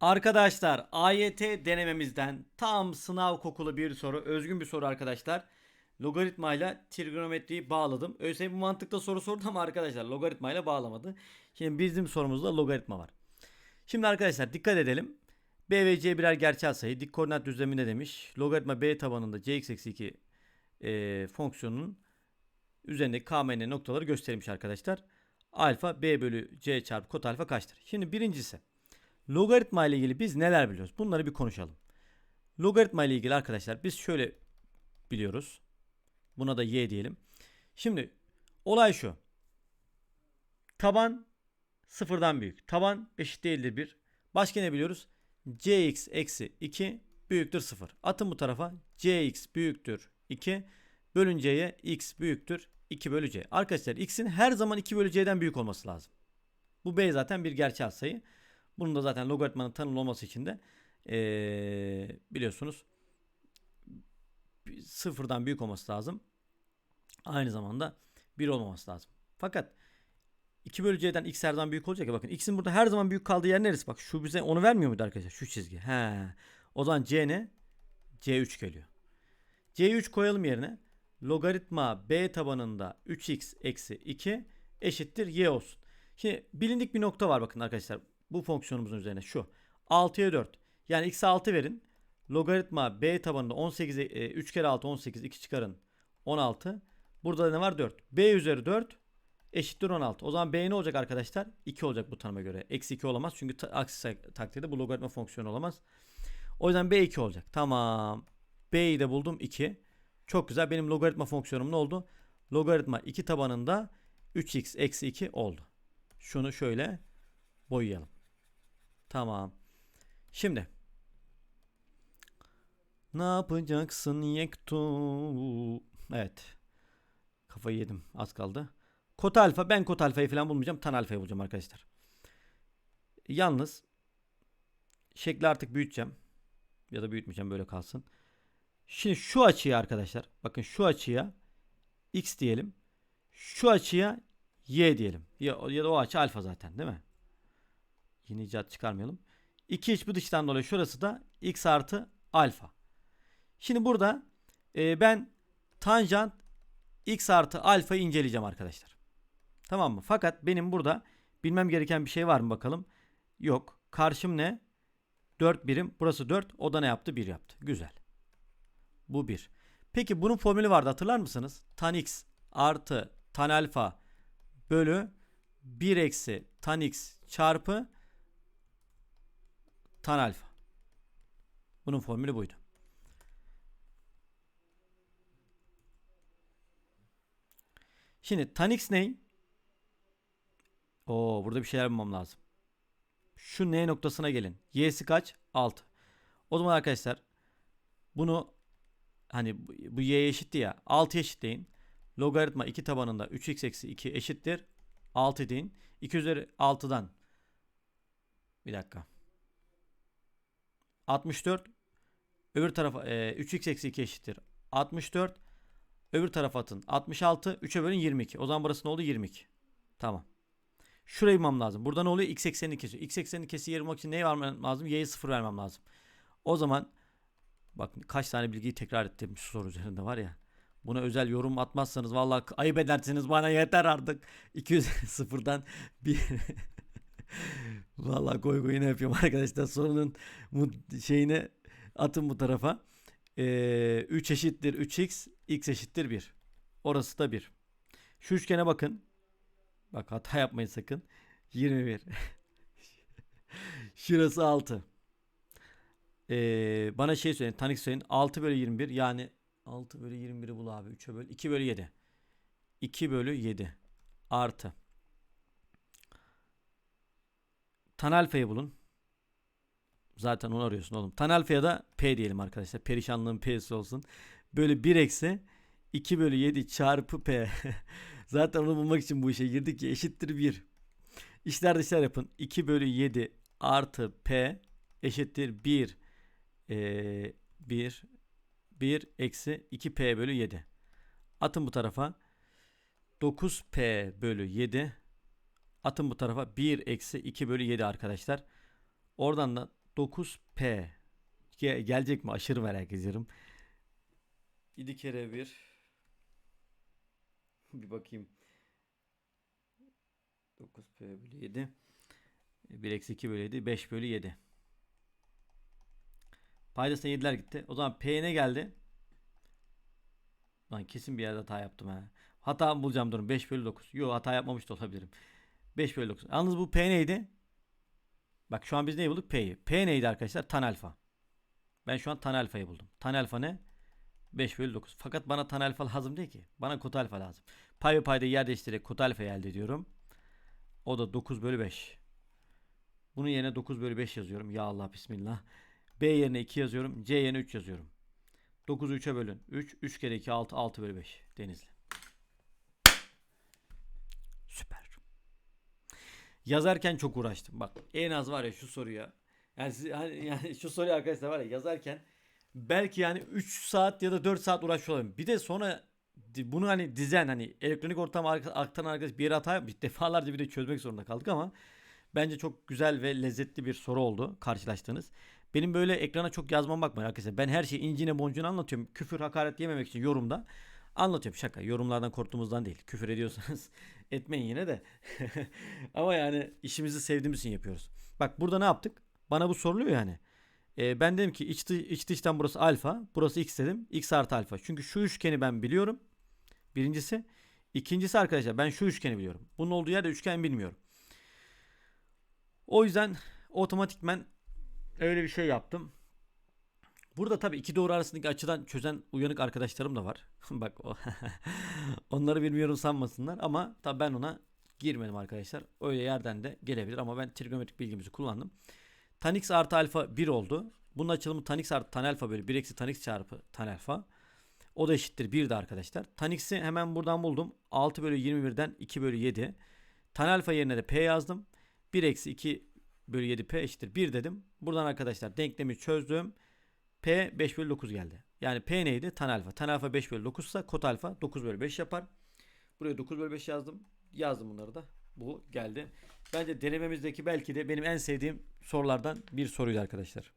Arkadaşlar AYT denememizden tam sınav kokulu bir soru, özgün bir soru arkadaşlar. Logaritma ile trigonometriyi bağladım. ÖSYM mantıkta soru sordu ama arkadaşlar logaritma ile bağlamadı. Şimdi bizim sorumuzda logaritma var. Şimdi arkadaşlar dikkat edelim. B ve C birer gerçel sayı. Dik koordinat düzleminde demiş. Logaritma B tabanında cx eksi 2 e, fonksiyonunun üzerindeki kmn noktaları gösterilmiş arkadaşlar. Alfa b bölü c çarpı kot alfa kaçtır? Şimdi birincisi logaritma ile ilgili biz neler biliyoruz? Bunları bir konuşalım. Logaritma ile ilgili arkadaşlar biz şöyle biliyoruz. Buna da y diyelim. Şimdi olay şu. Taban sıfırdan büyük. Taban eşit değildir 1. Başka ne biliyoruz? cx eksi 2 büyüktür 0. Atın bu tarafa cx büyüktür 2 bölünceye x büyüktür 2 bölü c. Arkadaşlar x'in her zaman 2 bölü c'den büyük olması lazım. Bu b zaten bir gerçel sayı. Bunun da zaten logaritmanın tanımlı olması için de ee, biliyorsunuz sıfırdan büyük olması lazım. Aynı zamanda 1 olmaması lazım. Fakat 2 bölü c'den x her zaman büyük olacak ya bakın x'in burada her zaman büyük kaldığı yer neresi? Bak şu bize onu vermiyor muydu arkadaşlar? Şu çizgi. He. O zaman c ne? c3 geliyor. c3 koyalım yerine. Logaritma b tabanında 3x eksi 2 eşittir y olsun. Şimdi bilindik bir nokta var bakın arkadaşlar. Bu fonksiyonumuzun üzerine şu. 6'ya 4. Yani x'e 6 verin. Logaritma b tabanında 18 e, 3 kere 6 18 2 çıkarın 16. Burada da ne var 4. b üzeri 4 eşittir 16. O zaman b ne olacak arkadaşlar? 2 olacak bu tanıma göre. Eksi 2 olamaz. Çünkü ta- aksi takdirde bu logaritma fonksiyonu olamaz. O yüzden b 2 olacak. Tamam. b'yi de buldum 2. Çok güzel. Benim logaritma fonksiyonum ne oldu? Logaritma 2 tabanında 3x eksi 2 oldu. Şunu şöyle boyayalım. Tamam. Şimdi. Ne yapacaksın yektu? Evet. Kafayı yedim. Az kaldı. Kot alfa. Ben kot alfayı falan bulmayacağım. Tan alfayı bulacağım arkadaşlar. Yalnız şekli artık büyüteceğim. Ya da büyütmeyeceğim. Böyle kalsın. Şimdi şu açıya arkadaşlar. Bakın şu açıya x diyelim. Şu açıya y diyelim. Ya, ya da o açı alfa zaten değil mi? Yeni icat çıkarmayalım. 2 iç bu dıştan dolayı şurası da x artı alfa. Şimdi burada e, ben tanjant x artı alfayı inceleyeceğim arkadaşlar. Tamam mı? Fakat benim burada bilmem gereken bir şey var mı bakalım. Yok. Karşım ne? 4 birim. Burası 4. O da ne yaptı? 1 yaptı. Güzel. Bu 1. Peki bunun formülü vardı hatırlar mısınız? Tan x artı tan alfa bölü 1 eksi tan x çarpı tan alfa. Bunun formülü buydu. Şimdi tan x ne? Oo burada bir şeyler bulmam lazım. Şu n noktasına gelin. Y'si kaç? 6. O zaman arkadaşlar bunu hani bu, y eşitti ya. 6 eşitleyin. Logaritma 2 tabanında 3x eksi 2 eşittir. 6 deyin. 2 üzeri 6'dan bir dakika. 64 öbür tarafa e, 3x eksi 2 eşittir. 64 öbür tarafa atın. 66 3'e bölün 22. O zaman burası ne oldu? 22. Tamam. Şurayı bulmam lazım. Burada ne oluyor? X eksenini kesiyor. X eksenini kesiyor yer bulmak için neye vermem lazım? Y'ye 0 vermem lazım. O zaman bak kaç tane bilgiyi tekrar ettim şu soru üzerinde var ya. Buna özel yorum atmazsanız vallahi ayıp edersiniz bana yeter artık. 200 sıfırdan bir vallahi koy koy ne yapıyorum arkadaşlar sorunun şeyine atın bu tarafa. Ee, 3 eşittir 3x x eşittir 1. Orası da 1. Şu üçgene bakın. Bak hata yapmayın sakın. 21. Şurası 6. Ee, bana şey söyleyin. Tanik söyleyin. 6 bölü 21 yani 6 bölü 21'i bul abi. 3'e böl. 2 bölü 7. 2 bölü 7 artı. Tan alfayı bulun. Zaten onu arıyorsun oğlum. Tan alfaya da P diyelim arkadaşlar. Perişanlığın P'si olsun. Böyle 1 eksi 2 bölü 7 çarpı P. Zaten onu bulmak için bu işe girdik ki eşittir 1. İşler dışlar yapın. 2 bölü 7 artı P eşittir 1. Ee, 1 1 eksi 2P bölü 7. Atın bu tarafa. 9P bölü 7. Atın bu tarafa 1 eksi 2 bölü 7 arkadaşlar. Oradan da 9P. Ge- gelecek mi? Aşırı merak ediyorum. 7 kere 1. Bir bakayım. 9P bölü 7. 1 eksi 2 bölü 7. 5 bölü 7. Paydasına 7'ler gitti. O zaman P ne geldi? Lan kesin bir yerde hata yaptım ha. Hata bulacağım durun. 5 bölü 9. Yo hata yapmamış da olabilirim. 5 bölü 9. Yalnız bu P neydi? Bak şu an biz neyi bulduk? P'yi. P neydi arkadaşlar? Tan alfa. Ben şu an tan alfayı buldum. Tan alfa ne? 5 bölü 9. Fakat bana tan alfa lazım değil ki. Bana kot alfa lazım. Pay ve payda yer değiştirerek kot alfayı elde ediyorum. O da 9 bölü 5. Bunun yerine 9 bölü 5 yazıyorum. Ya Allah bismillah. B yerine 2 yazıyorum. C yerine 3 yazıyorum. 9'u 3'e bölün. 3. 3 kere 2 6. 6 bölü 5. Denizli. Yazarken çok uğraştım. Bak en az var ya şu soruya. Yani, siz- hani- yani şu soruyu arkadaşlar var ya yazarken belki yani 3 saat ya da 4 saat uğraşmış. Bir de sonra bunu hani dizen hani elektronik ortama arka- aktaran arkadaş bir yere hata yapmış. Defalarca bir de çözmek zorunda kaldık ama bence çok güzel ve lezzetli bir soru oldu karşılaştığınız. Benim böyle ekrana çok yazmam bakmayın arkadaşlar. Ben her şeyi incine boncuğunu anlatıyorum. Küfür hakaret yememek için yorumda anlatıyorum. Şaka. Yorumlardan korktuğumuzdan değil. Küfür ediyorsanız etmeyin yine de. Ama yani işimizi sevdiğimiz için yapıyoruz. Bak burada ne yaptık? Bana bu soruluyor yani. Ee, ben dedim ki iç, dı- iç dıştan burası alfa. Burası x dedim. x artı alfa. Çünkü şu üçgeni ben biliyorum. Birincisi. İkincisi arkadaşlar ben şu üçgeni biliyorum. Bunun olduğu yerde üçgen bilmiyorum. O yüzden otomatikmen öyle bir şey yaptım. Burada tabii iki doğru arasındaki açıdan çözen uyanık arkadaşlarım da var. Bak onları bilmiyorum sanmasınlar ama tabii ben ona girmedim arkadaşlar. Öyle yerden de gelebilir ama ben trigonometrik bilgimizi kullandım. Tan x artı alfa 1 oldu. Bunun açılımı tan x artı tan alfa bölü 1 eksi tan x çarpı tan alfa. O da eşittir 1 de arkadaşlar. Tan x'i hemen buradan buldum. 6 bölü 21'den 2 bölü 7. Tan alfa yerine de p yazdım. 1 eksi 2 bölü 7 p eşittir 1 dedim. Buradan arkadaşlar denklemi çözdüm. P 5 bölü 9 geldi. Yani P neydi? Tan alfa. Tan alfa 5 bölü 9 ise kot alfa 9 bölü 5 yapar. Buraya 9 bölü 5 yazdım. Yazdım bunları da. Bu geldi. Bence denememizdeki belki de benim en sevdiğim sorulardan bir soruydu arkadaşlar.